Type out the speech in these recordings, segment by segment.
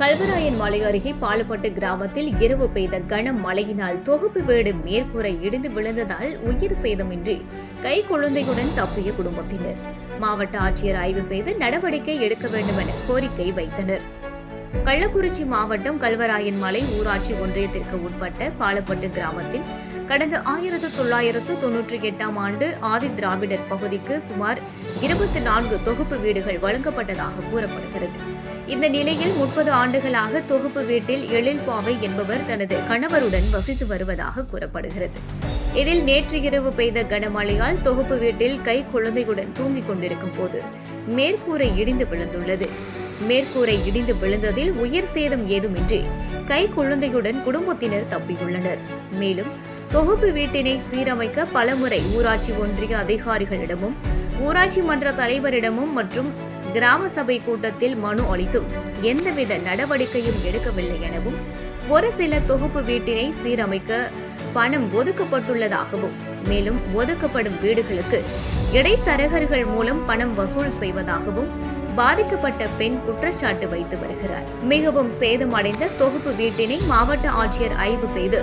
கல்வராயன் மலை அருகே பாலப்பட்டு கிராமத்தில் இரவு பெய்த கன மழையினால் தொகுப்பு வீடு மேற்கூரை இடிந்து விழுந்ததால் உயிர் சேதமின்றி கை குழந்தையுடன் தப்பிய குடும்பத்தினர். மாவட்ட ஆட்சியர் ஆய்வு செய்து நடவடிக்கை எடுக்க வேண்டும் என கோரிக்கை வைத்தனர். கள்ளக்குறிச்சி மாவட்டம் கல்வராயன் மலை ஊராட்சி ஒன்றியத்திற்கு உட்பட்ட பாலப்பட்டு கிராமத்தில் கடந்த ஆயிரத்து தொள்ளாயிரத்து தொன்னூற்றி எட்டாம் ஆண்டு ஆதி திராவிடர் பகுதிக்கு சுமார் இருபத்தி நான்கு தொகுப்பு வீடுகள் வழங்கப்பட்டதாக கூறப்படுகிறது. இந்த நிலையில் முப்பது ஆண்டுகளாக தொகுப்பு வீட்டில் எழில்பாவை என்பவர் தனது கணவருடன் வசித்து வருவதாக கூறப்படுகிறது. இதில் நேற்று இரவு பெய்த கனமழையால் தொகுப்பு வீட்டில் கை குழந்தையுடன் தூங்கிக் கொண்டிருக்கும் போது மேற்கூரை இடிந்து விழுந்துள்ளது. மேற்கூரை இடிந்து விழுந்ததில் உயிர் சேதம் ஏதுமின்றி கை குழந்தையுடன் குடும்பத்தினர் தப்பியுள்ளனர். மேலும் தொகுப்பு வீட்டினை சீரமைக்க பலமுறை ஊராட்சி ஒன்றிய அதிகாரிகளிடமும் ஊராட்சி மன்ற தலைவரிடமும் மற்றும் கிராம சபை கூட்டத்தில் மனு அளித்தும் எந்தவித நடவடிக்கையும் எடுக்கவில்லை எனவும் ஒரு சில தொகுப்பு வீட்டினை சீரமைக்க பணம் ஒதுக்கப்பட்டுள்ளதாகவும் மேலும் ஒதுக்கப்படும் வீடுகளுக்கு இடைத்தரகர்கள் மூலம் பணம் வசூல் செய்வதாகவும் பாதிக்கப்பட்ட பெண் குற்றச்சாட்டு வைத்து வருகிறார். மிகவும் சேதமடைந்த தொகுப்பு வீட்டினை மாவட்ட ஆட்சியர் ஆய்வு செய்து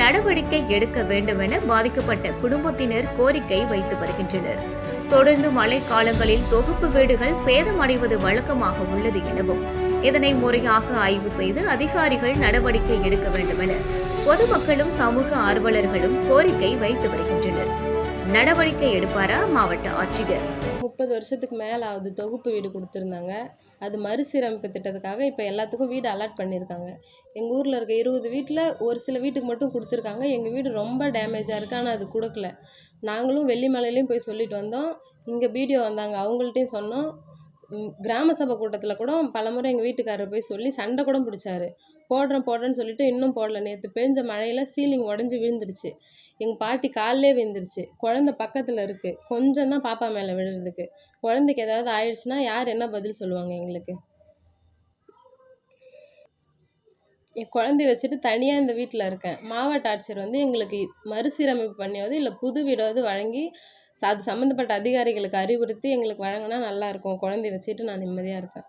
நடவடிக்கை எடுக்க வேண்டும் என பாதிக்கப்பட்ட குடும்பத்தினர் கோரிக்கை வைத்து வருகின்றனர். தொடர்ந்து மழை காலங்களில் தொகுப்பு வீடுகள் சேதமடைவது வழக்கமாக உள்ளது எனவும் இதனை முறையாக ஆய்வு செய்து அதிகாரிகள் நடவடிக்கை எடுக்க வேண்டும் என பொதுமக்களும் சமூக ஆர்வலர்களும் கோரிக்கை வைத்து வருகின்றனர். நடவடிக்கை எடுப்பாரா மாவட்ட ஆட்சியர்? முப்பது வருஷத்துக்கு மேலே ஆகுது. தொகுப்பு வீடு கொடுத்துருந்தாங்க. அது மறுசீரமைப்பு திட்டத்துக்காக இப்போ எல்லாத்துக்கும் வீடு அலாட் பண்ணியிருக்காங்க எங்கள் ஊரில் இருக்க இருபது வீட்டில் ஒரு சில வீட்டுக்கு மட்டும் கொடுத்துருக்காங்க. எங்கள் வீடு ரொம்ப டேமேஜாக இருக்குது ஆனால் அது கொடுக்கல. நாங்களும் வெள்ளிமலையிலையும் போய் சொல்லிட்டு வந்தோம். இங்கே பிடிஓ வந்தாங்க. அவங்கள்ட்டையும் சொன்னோம். கிராம சபை கூட்டத்தில் கூட பலமுறை எங்கள் வீட்டுக்காரர் போய் சொல்லி சண்டை கூட பிடிச்சாரு. போடுறேன் போடுறேன்னு சொல்லிட்டு இன்னும் போடல. நேற்று பெஞ்ச மழையில் சீலிங் உடஞ்சி விழுந்துருச்சு. எங்கள் பாட்டி காலிலே விழுந்துருச்சு. குழந்த பக்கத்தில் இருக்குது கொஞ்சம் தான் பாப்பா மேலே விழுறதுக்கு. குழந்தைக்கு ஏதாவது ஆயிடுச்சுன்னா யார் என்ன பதில் சொல்லுவாங்க எங்களுக்கு? என் குழந்தைய வச்சுட்டு தனியாக இந்த வீட்டில் இருக்கேன். மாவட்ட ஆட்சியர் வந்து எங்களுக்கு மறுசீரமைப்பு பண்ணியாவது இல்லை புது வீடாவது வழங்கி அது சம்மந்தப்பட்ட அதிகாரிகளுக்கு அறிவுறுத்தி எங்களுக்கு வழங்கினா நல்லாயிருக்கும் குழந்தைய வச்சுட்டு நான் நிம்மதியாக இருப்பேன்.